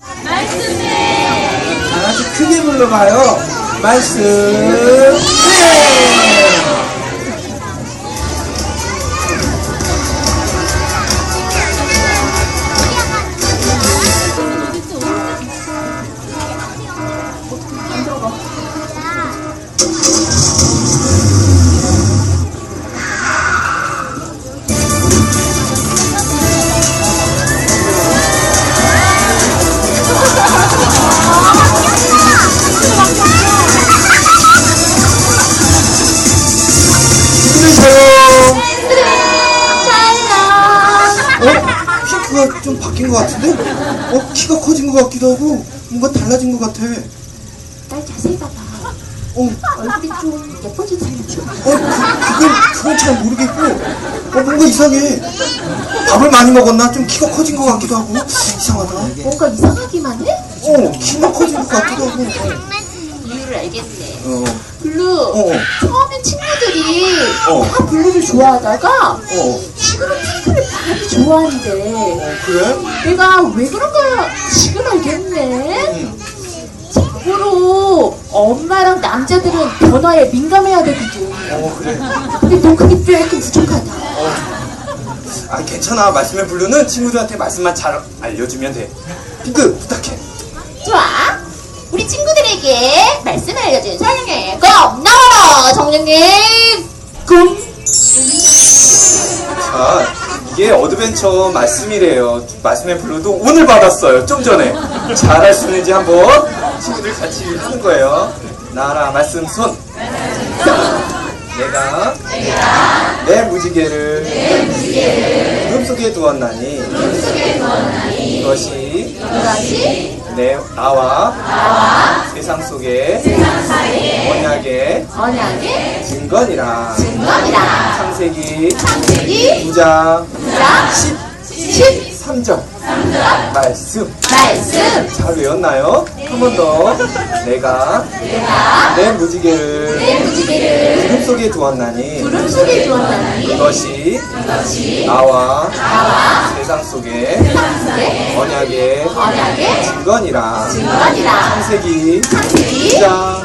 다 같이 크게 불러봐요. 말씀. 네. 좀 바뀐 것 같은데? 어? 키가 커진 것 같기도 하고 뭔가 달라진 것 같아. 날 자세히 봐봐. 어? 얼굴이 좀 예뻐진 사람이죠. 어, 그, 그건, 그건 잘 모르겠고, 어, 뭔가 이상해. 밥을 많이 먹었나? 좀 키가 커진 것 같기도 하고, 이상하다. 뭔가 이상하기만 해? 어, 키만 커진 것 같기도 하고. 이유를 알겠네. 어, 블루, 어. 처음엔 친구들이 어. 다 블루를 좋아하다가 어, 지금은 핑크를 좋아한대. 어, 그래? 내가 왜 그런가 지금 알겠네. 응. 참고로 엄마랑 남자들은 변화에 민감해야 되거든. 어, 그래. 근데 너 그게 조금 부족하다. 아, 괜찮아. 말씀의 블루는 친구들한테 말씀만 잘 알려주면 돼. 핑크, 부탁해. 좋아. 우리 친구들에게 말씀을 알려준 꼭 나와라 정령님. 어드벤처 말씀이래요. 말씀의 블루도 오늘 받았어요. 좀 전에. 잘할 수 있는지 한번 친구들 같이 하는 거예요. 나라 말씀 손. 내가 내 무지개를 구름 속에 두었나니 이것이 이것이 내 나와 세상 속에 언약의 언약의 증거니라. 증거이라. 창세기 창세기 9장 자10 3절 말씀 말씀 잘 외웠나요? 한번 더 내가 내가 내 무지개를 내 무지개를 구름 속에 두었나니 구름 속에 두었나니 이것이 이것이 나와 나와 세상 속에 세상 속에 언약의 언약의 증거니라 증거이라. 창세기 창세기 9장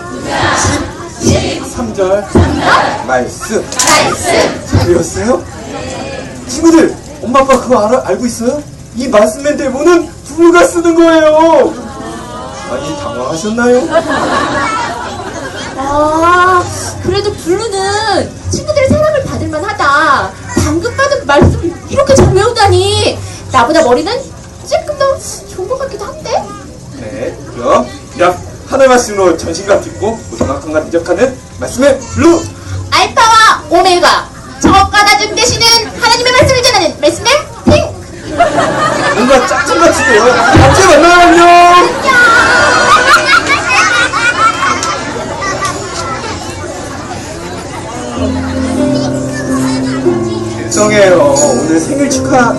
10 13절 말씀 말씀 잘 외웠어요? 친구들 엄마 아빠 그거 알아, 알고 있어요? 이 말씀의 대본은 부부가 쓰는 거예요 많이 당황하셨나요? 아, 그래도 블루는 친구들의 사랑을 받을 만하다. 방금 받은 말씀 이렇게 잘 외우다니. 나보다 머리는 조금 더 좋은 것 같기도 한데. 네, 그럼 약 하나의 말씀으로 전신과 깊고 고등학교가 대적하는 말씀의 블루 알파와 오메가. 저까다 준 되시는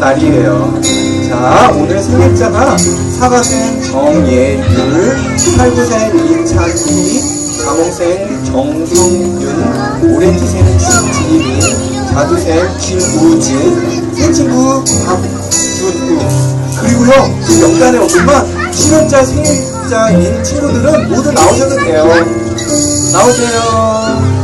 날이에요. 자 오늘 생일자가 사과생 정예율 팔구생 이찬희 가몽생 정성윤 오렌지생 신지민 자두생 김우진 생친구 박준우 그리고요 그 명단에 없지만 실현자 생일자인 친구들은 모두 나오셔도 돼요. 나오세요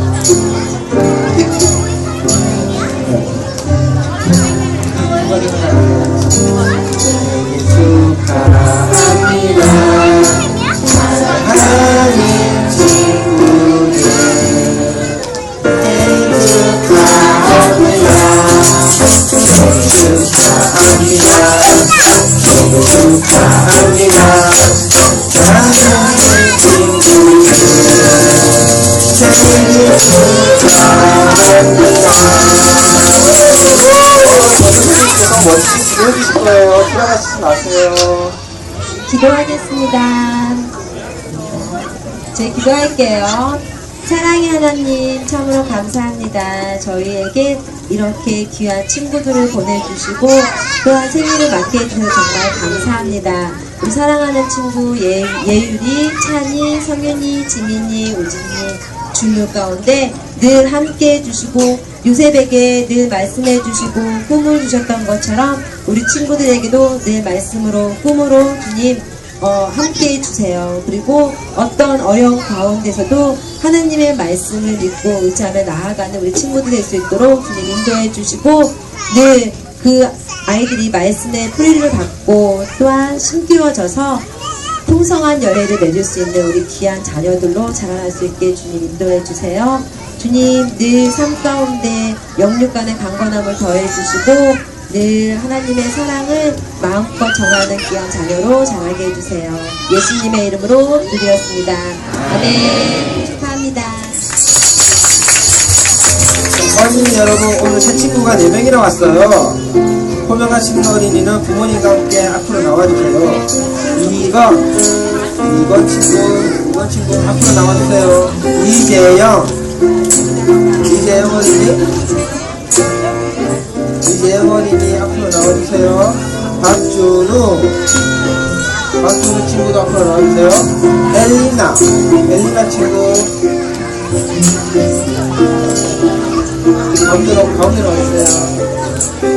기도해주실 거예요 들어가시지 마세요 기도하겠습니다. 제 기도할게요. 사랑의 하나님, 참으로 감사합니다. 저희에게 이렇게 귀한 친구들을 보내주시고, 또한 생일을 맞게 해주셔서 정말 감사합니다. 우리 사랑하는 친구 예, 예율이, 찬이, 성윤이, 지민이, 우진이, 준우 가운데 늘 함께 해주시고, 요셉에게 늘 말씀해 주시고, 꿈을 주셨던 것처럼 우리 친구들에게도 늘 말씀으로, 꿈으로 주님 어, 함께 해주세요. 그리고 어떤 어려운 가운데서도 하나님의 말씀을 믿고 의지하며 나아가는 우리 친구들 될 수 있도록 주님 인도해 주시고 늘 그 아이들이 말씀의 뿌리를 받고 또한 심기워져서 풍성한 열애를 맺을 수 있는 우리 귀한 자녀들로 자라날 수 있게 주님 인도해 주세요. 주님 늘 삶 가운데 영육간의 강건함을 더해 주시고 늘 하나님의 사랑을 마음껏 전하는 귀한 자녀로 자라게 해주세요. 예수님의 이름으로 드렸습니다. 아멘. 축하합니다. 어린이 여러분 오늘 새 친구가 4명이나 왔어요 친구 어린이는 부모님과 함께 앞으로 나와주세요 2번 2번 친구 2번 친구 앞으로 나와주세요. 이재영. 이재영 어린이 이재영 어린이 앞으로 나와주세요. 박준우. 박준우 친구도 앞으로 나와주세요. 엘리나. 엘리나 친구. 가운데로 가운데로 와주세요.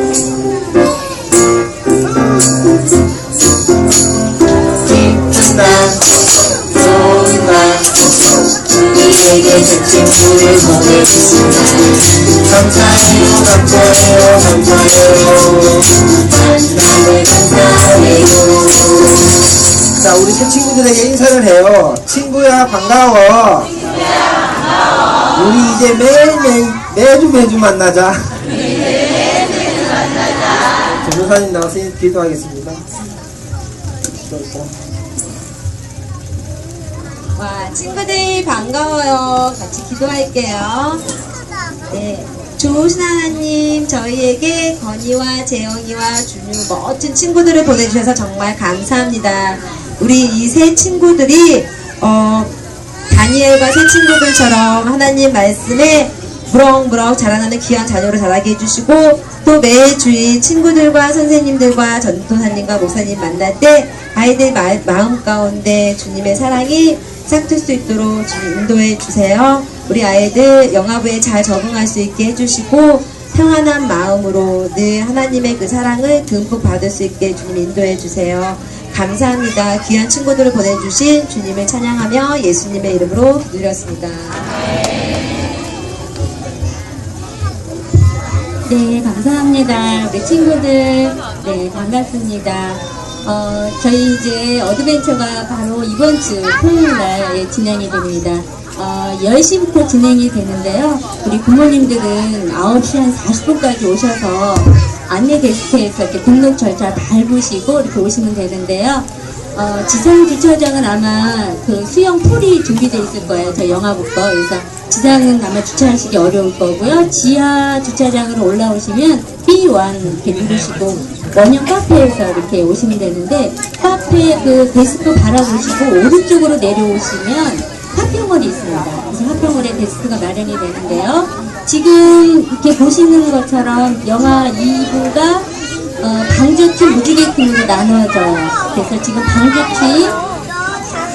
자, 우리 새 친구들에게 인사를 해요. 친구야, 반가워. 우리 이제 매일매일 매주 매주 만나자. 전도사님 나와서 기도하겠습니다. 와, 친구들 반가워요. 같이 기도할게요. 네. 좋으신 하나님, 저희에게 건이와 재영이와 준유 멋진 친구들을 보내주셔서 정말 감사합니다. 우리 이 세 친구들이, 어, 다니엘과 새 친구들처럼 하나님 말씀에 무럭무럭 자라나는 귀한 자녀로 자라게 해주시고 또 매주일 친구들과 선생님들과 전도사님과 목사님 만날 때 아이들 마, 마음 가운데 주님의 사랑이 싹틀 수 있도록 주님 인도해 주세요. 우리 아이들 영화부에 잘 적응할 수 있게 해주시고 평안한 마음으로 늘 하나님의 그 사랑을 듬뿍 받을 수 있게 주님 인도해 주세요. 감사합니다. 귀한 친구들을 보내주신 주님을 찬양하며 예수님의 이름으로 드렸습니다. 네, 감사합니다. 우리 친구들, 네, 반갑습니다. 어, 저희 이제 어드벤처가 바로 이번 주 토요일 날 예, 진행이 됩니다. 어, 10시부터 진행이 되는데요. 우리 부모님들은 9시 한 40분까지 오셔서 안내 데스크에서 이렇게 등록 절차 밟으시고 이렇게 오시면 되는데요. 어, 지상 주차장은 아마 그 수영 풀이 준비되어 있을 거예요. 저 영화부터. 그래서 지상은 아마 주차하시기 어려울 거고요. 지하 주차장으로 올라오시면 B1 이렇게 누르시고 원형 카페에서 이렇게 오시면 되는데 카페 그 데스크 바라보시고 오른쪽으로 내려오시면 화평홀이 있습니다. 그래서 화평홀에 데스크가 마련이 되는데요. 지금 이렇게 보시는 것처럼 영화 2부가 어, 방조팀 무지개 팀으로 나눠져요. 그래서 지금 방조팀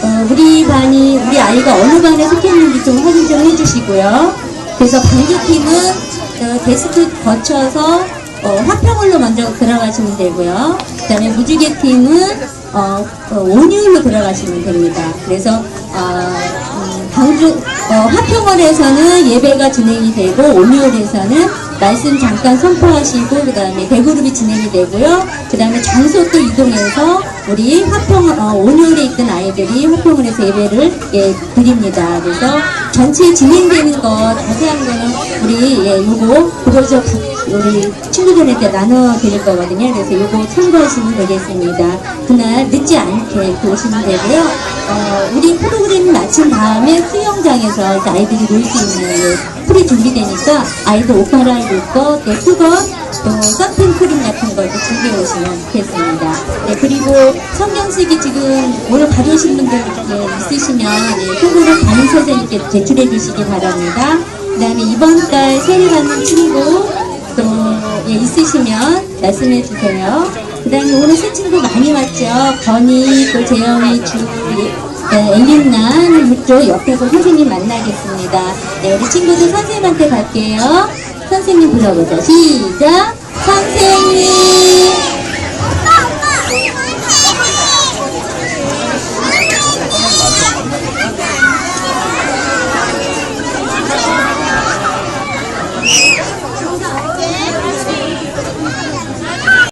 어, 우리 반이 우리 아이가 어느 반에 속했는지 좀 확인 좀 해주시고요. 그래서 방조팀은 어, 데스크 거쳐서 어, 화평홀로 먼저 들어가시면 되고요. 그 다음에 무지개 팀은 어, 어, 온유로 들어가시면 됩니다. 그래서 어, 음, 방주 어, 화평홀에서는 예배가 진행이 되고 온유홀에서는 말씀 잠깐 선포하시고 그 다음에 대그룹이 진행이 되고요. 그 다음에 장소 또 이동해서 우리 화평 어, 온유홀에 있던 아이들이 화평홀에서 예배를 예, 드립니다. 그래서 전체 진행되는 거 자세한 거는 우리 예, 요거 각- 우리 친구들한테 나눠 드릴 거거든요. 그래서 요거 참고하시면 되겠습니다. 그날 늦지 않게 오시면 되고요. 어, 우리 프로그램 마친 다음에 수영장에서 아이들이 놀 수 있는 예, 풀이 준비되니까 아이들 옷 갈아입고 또 수건 또 서핑 크림 같은 걸도 준비해 오시면 좋겠습니다. 네, 그리고 성경 쓰기 지금 오늘 가져오신 분들 예, 있으시면 예, 소고를 담임 선생님께 제출해 주시기 바랍니다. 그 다음에 이번 달 세례 받는 친구 또 예, 있으시면 말씀해 주세요. 그 다음에 오늘 새 친구 많이 왔죠. 건이, 또 재영이, 주, 예, 네, 엘린나 또 옆에서 선생님 만나겠습니다. 네, 우리 친구들 선생님한테 갈게요. 선생님 불러보죠. 시작. 선생님.